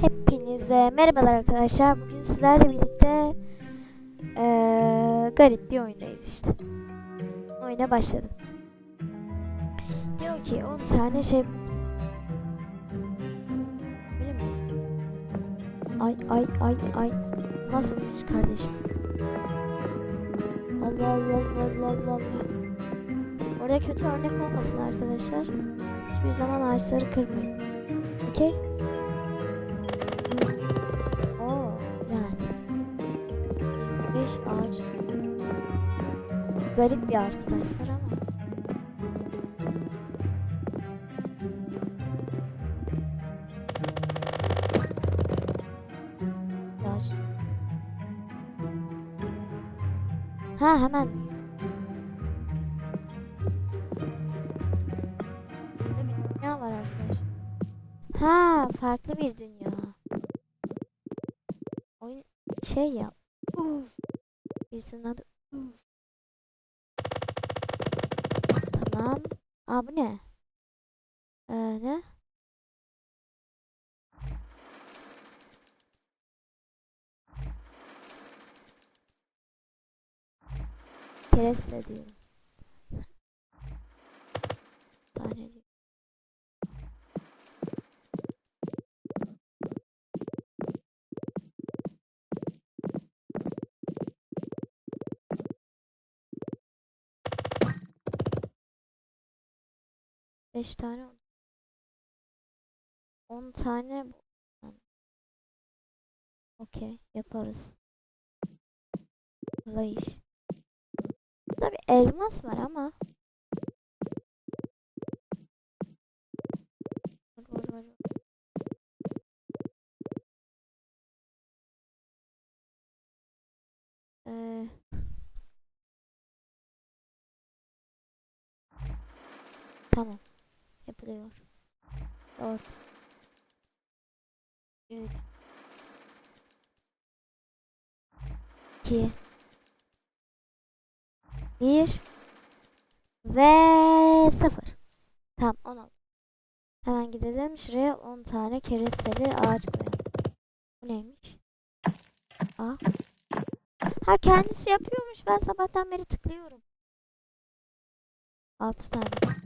Hepinize merhabalar arkadaşlar. Bugün sizlerle birlikte eee, garip bir oyundayız işte. Oyuna başladık. Diyor ki 10 tane şey Öyle mi? Ay ay ay ay. Nasıl bir kardeşim? Allah Allah Allah Allah Allah. Orada kötü örnek olmasın arkadaşlar. Hiçbir zaman ağaçları kırmayın. Okey? Garip bir arkadaşlar ama. Ha hemen. Bir dünya var arkadaşlar. Ha farklı bir dünya. Oyun şey ya. Uf. Birisinin Aa bu ne? Ee, ne? Kereste diyorum. Daha 5 tane 10 tane Okey yaparız. Kolay iş. Tabi elmas var ama. Ee. Tamam. Yapılıyor. Dört. Üç. İki. Bir. Ve sıfır. Tamam on oldu. Hemen gidelim. Şuraya 10 tane keresteli ağaç koyalım. Bu neymiş? Aa. Ha kendisi yapıyormuş. Ben sabahtan beri tıklıyorum. 6 tane.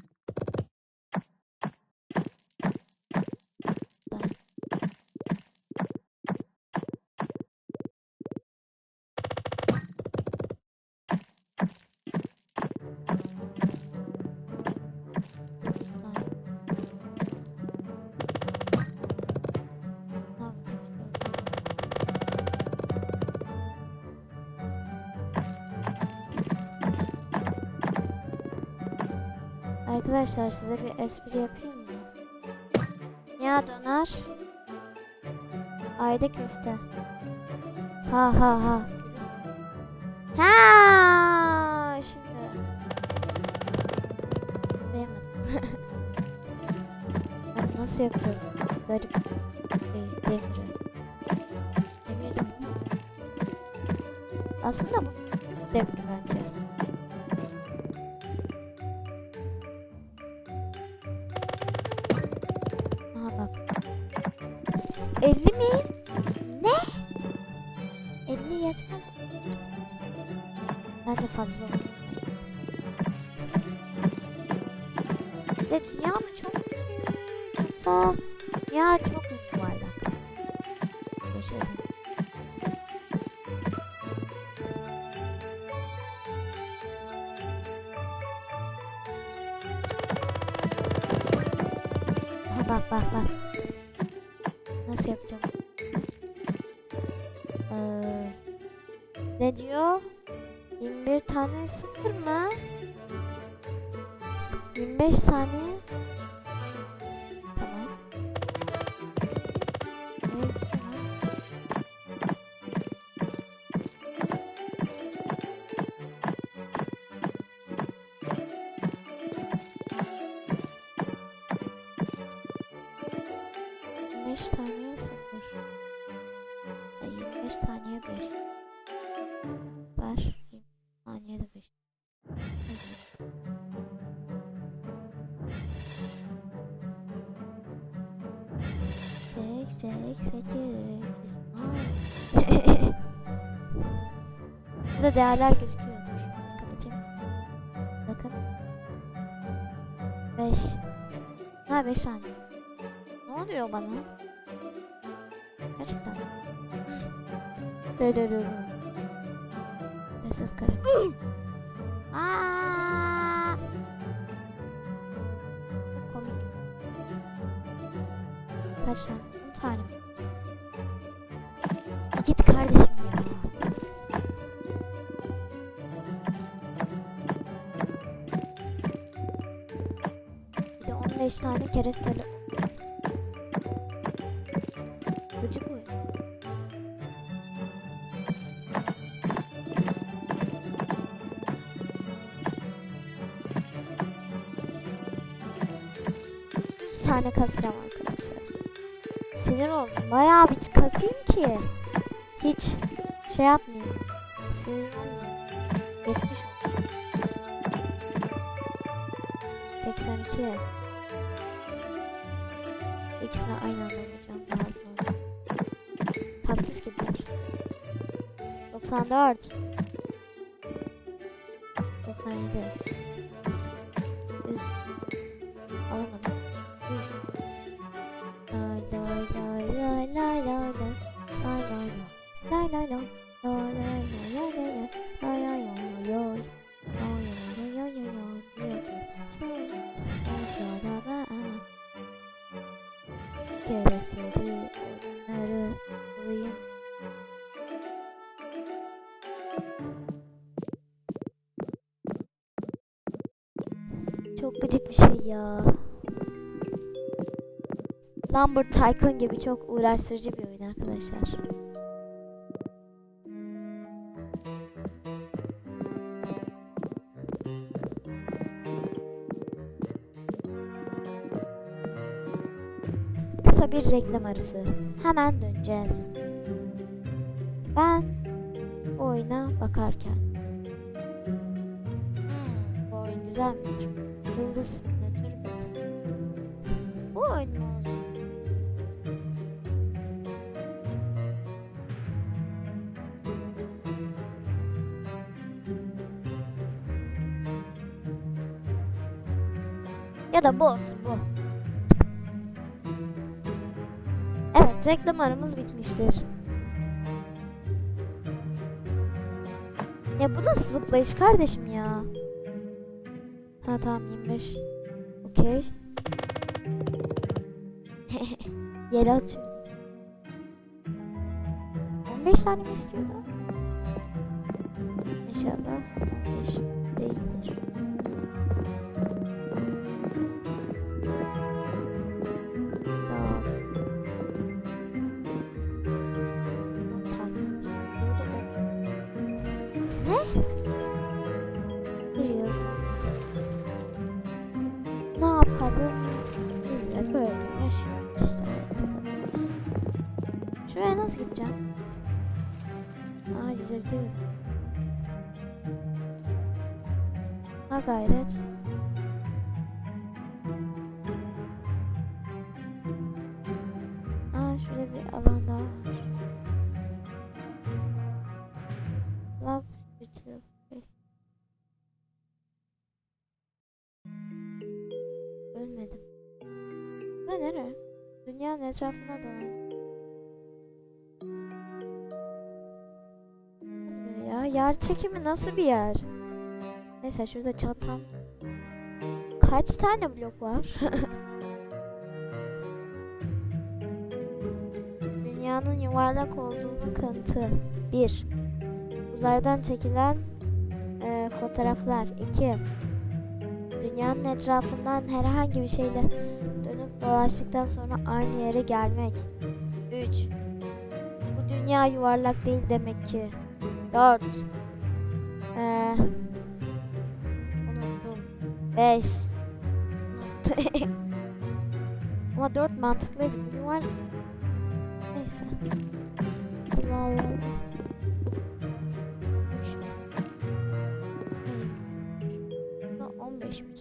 Arkadaşlar size bir espri yapayım mı? Ya döner. Ayda köfte. Ha ha ha. Ha şimdi. Diyemedim. Abi nasıl yapacağız? Garip şey, demiri. Demir de bu. Aslında bu demir bence. 50 mi? Ne? 50 yetmez. Bence fazla. De dünya mı çok? Yoksa ya çok yuvarlak? Yaşadım. Bak bak bak. Nasıl yapacağım? Ee, ne diyor? 21 tane sıfır mı? 25 saniye. Tamam. Ne tamam. Taneye 5 Ver. Saniyede 5. Sek sek sekerek. Burada değerler gözüküyor. Kapatayım. Bakın. 5. Ha 5 saniye. Ne oluyor bana? Gerçekten. Dırırırı. Mesut Kara. Aa! Komik. Kaç tane? 10 tane? Bir Git kardeşim ya. Bir de 15 tane keresteli. Gıcık tane kasacağım arkadaşlar. Sinir oldum. Bayağı bir kasayım ki hiç şey yapmayayım. Sinir olmayayım. 70 82 İkisini aynı anda vuracağım daha sonra. Kaktüs gibiler. 94 97 Gereseli oyunları bulayım. Çok gıcık bir şey ya. Lumber Tycoon gibi çok uğraştırıcı bir oyun arkadaşlar. Kısa bir reklam arası. Hemen döneceğiz. Ben bu oyuna bakarken. Hmm, bu oyun güzelmiş. Yıldız simülatörü beta. Bu oyun mu olsun? Ya da bu olsun bu. Reklam aramız bitmiştir. Ya bu nasıl zıplayış kardeşim ya? Ha tamam 25. Okey. Yere atıyorum. 15 tane mi istiyordu? İnşallah 15 yaşıyoruz işte. Şuraya nasıl gideceğim? Aa gidebiliyorum. Ha gayret. Aa şurada bir alan daha var. Etrafında dolan. Ya yer çekimi nasıl bir yer? Neyse şurada çantam. Kaç tane blok var? Dünyanın yuvarlak olduğunu kanıtı. 1. Uzaydan çekilen e, fotoğraflar. 2. Dünyanın etrafından herhangi bir şeyle dolaştıktan sonra aynı yere gelmek. 3. Bu dünya yuvarlak değil demek ki. 4. Ee, eh. unuttum. 5. Ama 4 mantıklıydı. Yuvar... Neyse. Vallahi. Üç. 15 mi